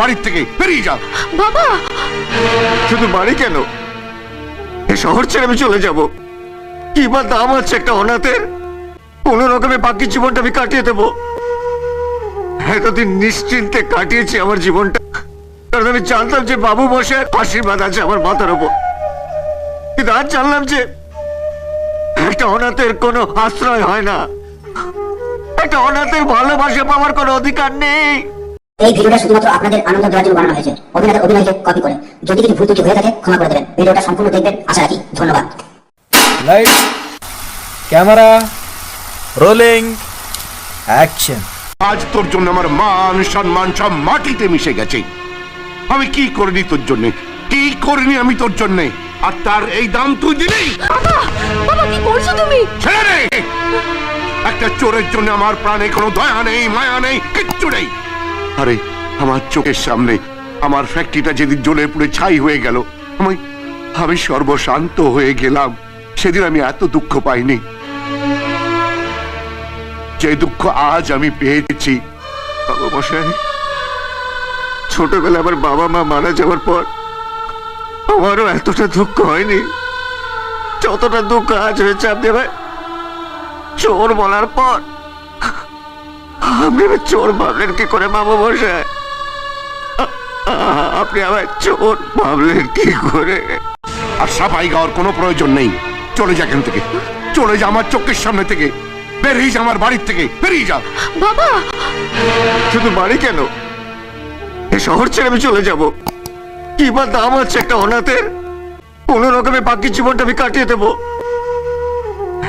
বাড়ির থেকে বেরিয়ে যা বাবা! শুধু বাড়ি কেন? এই শহর ছেড়ে আমি চলে যাব। কি বা দাম আছে একটা অনাথের? কোনো রকমে বাকি জীবনটা আমি কাটিয়ে দেবো। এতদিন নিশ্চিন্তে কাটিয়েছি আমার জীবনটা। কারণ আমি জানতাম যে বাবু মশাইয়ের আশীর্বাদ আছে আমার মাথার ওপর। কিন্তু আজ জানলাম যে একটা অনাথের কোনো আশ্রয় হয় না। একটা অনাথের ভালোবাসা পাওয়ার কোনো অধিকার নেই। এই ভিডিওটা শুধুমাত্র আপনাদের আনন্দ দেওয়ার জন্য বানানো হয়েছে। অভিনেতা অভিনয়কে কপি করে যদি কিছু ভুল ত্রুটি হয়ে থাকে ক্ষমা করে দেবেন। ভিডিওটা সম্পূর্ণ দেখবেন। আশা রাখি ধন্যবাদ। লাইট ক্যামেরা রোলিং অ্যাকশন আজ তোর জন্য আমার মান সম্মান সব মাটিতে মিশে গেছে। আমি কি করিনি তোর জন্য? কি করিনি আমি তোর জন্য? আর তার এই দাম তুই দিলি? বাবা বাবা কি করছ তুমি? ছেড়ে দে! একটা চোরের জন্য আমার প্রাণে কোনো দয়া নেই মায়া নেই কিচ্ছু নেই। আরে আমার চোখের সামনে। আমার ফ্যাক্টরিটা যেদিন জ্বলে পুড়ে ছাই হয়ে গেল, আমি আমি সর্বশান্ত হয়ে গেলাম। সেদিন আমি এত দুঃখ পাইনি। যে দুঃখ আজ আমি পেয়েছি। মশাই, ছোটবেলায় আমার বাবা মা মারা যাওয়ার পর আমারও এতটা দুঃখ হয়নি। যতটা দুঃখ আজ হয়েছে, আপনি আমায় চোর বলার পর আপনি আমায় চোর ভাবলেন কি করে বাবা মশাই? আপনি আমায় চোর ভাবলেন কি করে? আর সাফাই গাওয়ার কোনো প্রয়োজন নেই। চলে যা এখান থেকে। চলে যা আমার চোখের সামনে থেকে। বেরিয়ে যা আমার বাড়ির থেকে। বেরিয়ে যা। বাবা! শুধু বাড়ি কেন? এই শহর ছেড়ে আমি চলে যাব। কি বা দাম আছে একটা অনাথের? কোনো রকমে বাকি জীবনটা আমি কাটিয়ে দেবো।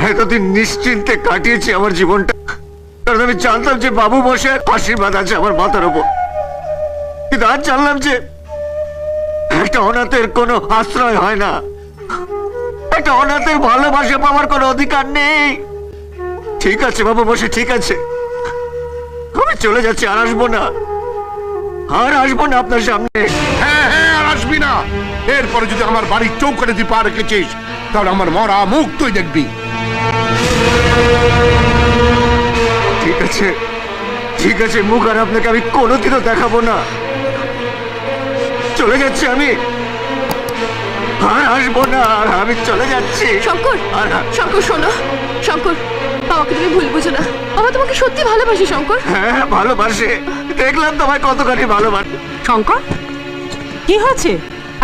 এতদিন নিশ্চিন্তে কাটিয়েছি আমার জীবনটা। কারণ আমি জানতাম যে বাবু বসে আশীর্বাদ আছে আমার মাথার ওপর কিন্তু আজ জানলাম যে একটা অনাথের কোনো আশ্রয় হয় না। একটা অনাথের ভালোবাসা পাওয়ার কোনো অধিকার নেই। ঠিক আছে, বাবু বসে ঠিক আছে। আমি চলে যাচ্ছি, আর আসব না। আর আসব না আপনার সামনে। হ্যাঁ হ্যাঁ আর আসবি না। এরপরে যদি আমার বাড়ির চৌকাটে তুই পা রেখেছিস, তাহলে আমার মরা মুখ তুই দেখবি। ঠিক আছে। ঠিক আছে মুখ আর আপনাকে আমি কোনোদিনও দেখাবো না। চলে যাচ্ছি আমি। আর আসব না আর আমি চলে যাচ্ছি। শঙ্কর আর শঙ্কর শোনো। শঙ্কর বাবাকে তুমি ভুল বুঝো না। বাবা তোমাকে সত্যি ভালোবাসে শঙ্কর। হ্যাঁ ভালোবাসে। দেখলাম তোমায় কতখানি ভালোবাসে। শঙ্কর কি হয়েছে?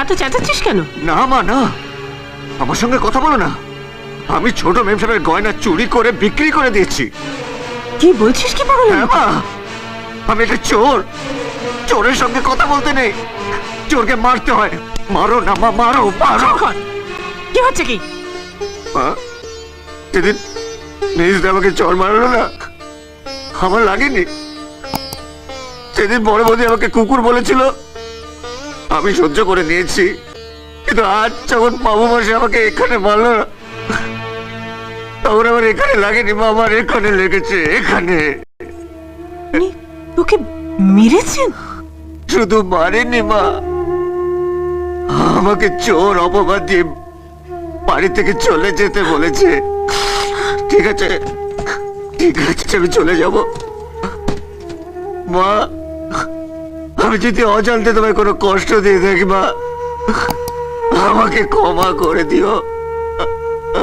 এত চেঁচাচ্ছিস কেন? না মা না। আমার সঙ্গে কথা বলো না। আমি ছোট মেমসাহেবের গয়না চুরি করে বিক্রি করে দিয়েছি। কি বলছিস কি পাগল হ্যাঁ মা আমি একটা চোর। চোরের সঙ্গে কথা বলতে নেই। চোরকে মারতে হয়। মারো না মা মারো মারো। কি হচ্ছে কি? মা সেদিন নিজ আমাকে চোর মারলো না। আমার লাগেনি। সেদিন বড় বৌদি আমাকে কুকুর বলেছিল আমি সহ্য করে নিয়েছি। কিন্তু আজ যখন বাবু মাসে আমাকে এখানে মারলো না তখন আমার এখানে লাগেনি মা? আমার এখানে লেগেছে এখানে। উনি তোকে মেরেছেন? শুধু মারেনি মা। আমাকে চোর অপবাদ দিয়ে বাড়ি থেকে চলে যেতে বলেছে। ঠিক আছে ঠিক আছে আমি চলে যাব। মা আমি যদি অজান্তে তোমায় কোনো কষ্ট দিয়ে থাকি মা আমাকে ক্ষমা করে দিও।